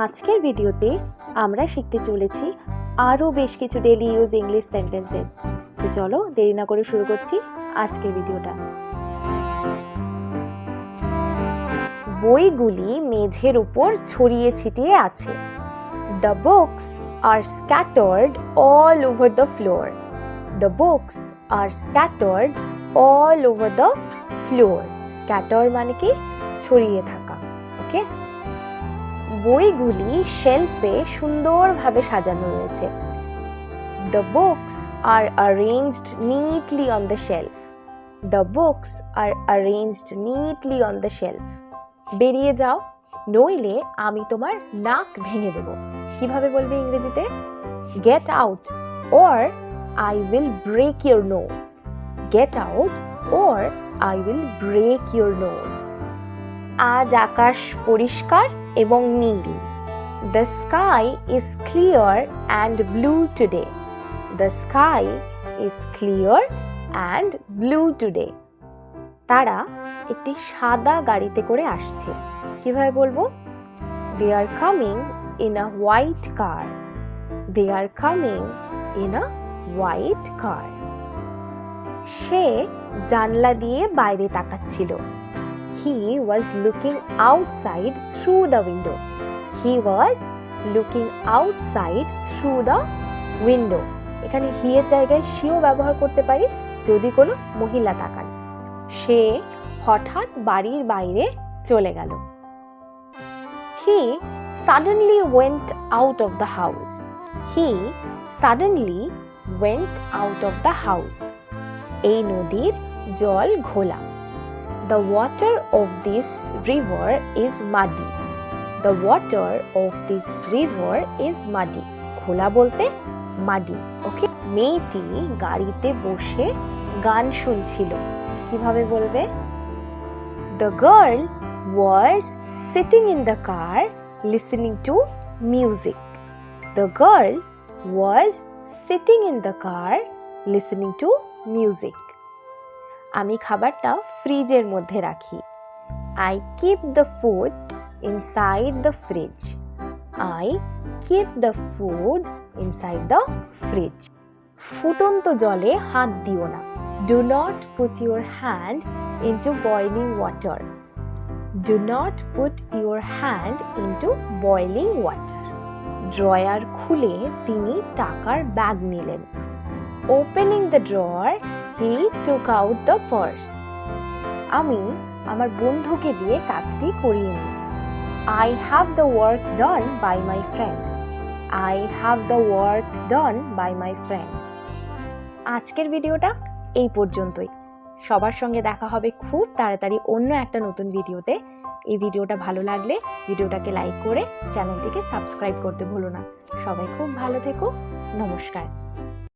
আজকের ভিডিওতে আমরা শিখতে চলেছি আরও বেশ কিছু ডেলি ইউজ ইংলিশ সেন্টেন্সেস তো চলো, দেরি না করে শুরু করছি আজকের ভিডিওটা। বইগুলি মেঝের উপর ছড়িয়ে ছিটিয়ে আছে। The books are scattered all over the floor the books are scattered all over the floor scatter মানে কি? ছড়িয়ে থাকা। ওকে বইগুলি শেলফে সুন্দরভাবে সাজানো রয়েছে। The books are arranged neatly on the shelf the books are arranged neatly on the shelf বেরিয়ে যাও, নইলে আমি তোমার নাক ভেঙে দেব। কীভাবে বলবে ইংরেজিতে? Get out or I will break your nose get out or I will break your nose আজ আকাশ পরিষ্কার এবং নীল। The sky is clear and blue today the sky is clear and blue today তারা একটি সাদা গাড়িতে করে আসছে। কীভাবে বলব? They are coming in a white car they are coming in a white car সে জানলা দিয়ে বাইরে তাকাচ্ছিল। He was looking outside through the window he was looking outside through the window এখানে হি এর জায়গায় শিও ব্যবহার করতে পারি যদি কোনো মহিলা তাকান। সে হঠাৎ বাড়ির বাইরে চলে গেল। He suddenly went out of the house he suddenly went out of the house এই নদীর জল ঘোলা। The water of this river is muddy. The water of this river is muddy. খোলা বলতে মাডি ওকে মেয়েটি গাড়িতে বসে গান শুনছিল। কীভাবে বলবে? The girl was sitting in the car listening to music the girl was sitting in the car listening to music আমি খাবারটা ফ্রিজের মধ্যে রাখি। I keep the food inside the fridge I keep the food inside the fridge ফুটন্ত জলে হাত দিও না। Do not put your hand into boiling water do not put your hand into boiling water drawer খুলে তিনি টাকার bag নিলেন। Opening the drawer he took out the purse আমি আমার বন্ধুকে দিয়ে কাজটি করিয়ে নিই। I have the work done by my friend I have the work done by my friend আজকের ভিডিওটা এই পর্যন্তই। সবার সঙ্গে দেখা হবে খুব তাড়াতাড়ি অন্য একটা নতুন ভিডিওতে। এই ভিডিওটা ভালো লাগলে ভিডিওটাকে লাইক করে চ্যানেলটিকে সাবস্ক্রাইব করতে ভুলো না। সবাই খুব ভালো থেকো। নমস্কার।